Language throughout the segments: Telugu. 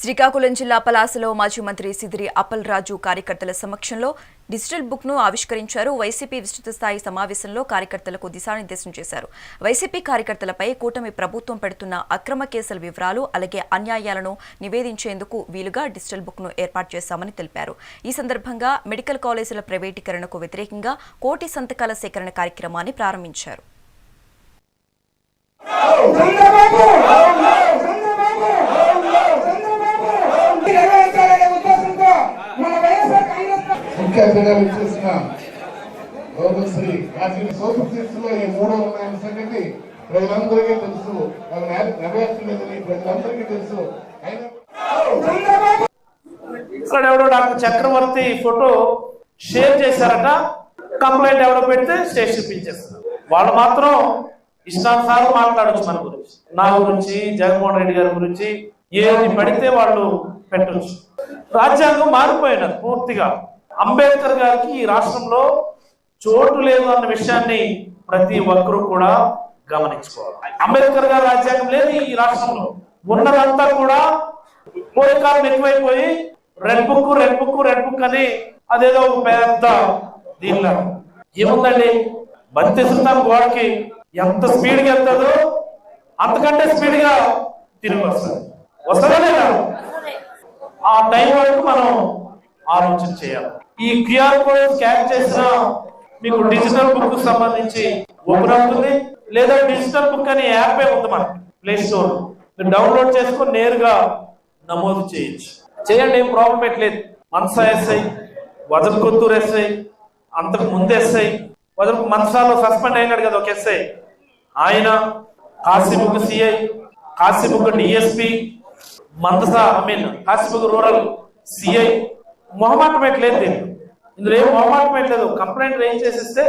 శ్రీకాకుళం జిల్లా పలాసలో మాజీ మంత్రి సిదిరి అప్పల్ రాజు కార్యకర్తల సమక్షంలో డిజిటల్ బుక్ను ఆవిష్కరించారు. వైసీపీ విస్తృత స్థాయి సమావేశంలో కార్యకర్తలకు దిశానిర్దేశం చేశారు. వైసీపీ కార్యకర్తలపై కూటమి ప్రభుత్వం పెడుతున్న అక్రమ కేసుల వివరాలు అలాగే అన్యాయాలను నివేదించేందుకు వీలుగా డిజిటల్ బుక్ను ఏర్పాటు చేశామని తెలిపారు. ఈ సందర్భంగా మెడికల్ కాలేజీల ప్రైవేటీకరణకు వ్యతిరేకంగా కోటి సంతకాల సేకరణ కార్యక్రమాన్ని ప్రారంభించారు. ముఖ్య అతిథిగా విచ్చేసిన గౌరవశ్రీ కాశీ సూపర్ సిక్స్ ఈ మూడో ఉన్నాయన్న సంగతి ప్రజలందరికీ తెలుసు. నెరవేర్చలేదని ప్రజలందరికీ తెలుసు. ఇక్కడ ఎవడో డాక్టర్ చక్రవర్తి ఫోటో షేర్ చేశారట. కంప్లైంట్ ఎవడో పెడితే స్టేషన్ పిలిచేస్తారు వాళ్ళు మాత్రం ఇష్టానుసారం మాట్లాడచ్చు మన గురించి. నా గురించి జగన్మోహన్ రెడ్డి గారి గురించి ఏది పడితే వాళ్ళు పెట్టచ్చు. రాజ్యాంగం మారిపోయినారు పూర్తిగా. అంబేద్కర్ గారికి ఈ రాష్ట్రంలో చోటు లేదు అన్న విషయాన్ని ప్రతి ఒక్కరూ కూడా గమనించుకోవాలి. అంబేద్కర్ గారి రాజ్యాంగం లేదు ఈ రాష్ట్రంలో. ఉన్నదంతా కూడా పోలికాలం ఎక్కువైపోయి red book red book red book అని అదేదో ఒక పెద్ద దీనిలో. ఏముందండి? బంతి సుల్తాన్ గోడకి ఎంత స్పీడ్గా వెళ్తుందో అంతకంటే స్పీడ్గా తిరిగి వస్తుంది వస్తుందా లేదా? ఆ టైం వరకు మనం ఆలోచన చేయాలి. ఈ క్యూఆర్ కోడ్ స్కాన్ చేసిన మీకు డిజిటల్ బుక్ సంబంధించి ఓపెన్ అవుతుంది లేదా డిజిటల్ బుక్ అనే యాప్ ఉంది మనకి ప్లే స్టోర్ డౌన్లోడ్ చేసుకొని నేరుగా నమోదు చేయొచ్చు. చేయండి ఏం ప్రాబ్లం పెట్టలేదు. మనసా ఎస్ఐ వజన్ కొత్తూరు ఎస్ఐ అంతకు ముందు ఎస్ఐ వజన్ మనసాలో సస్పెండ్ అయినాడు కదా ఒక ఎస్ఐ ఆయన Kasibugga CI Kasibugga DSP Mandasa I mean Kasibugga rural CI మొహమాటం పెట్టలేదు దీన్ని ఇందులో ఏం మొహమాటం పెట్టలేదు కంప్లైంట్ రేంజ్ చేసేస్తే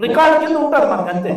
రికార్డ్ కింద ఉంటారు మనకు అంతే.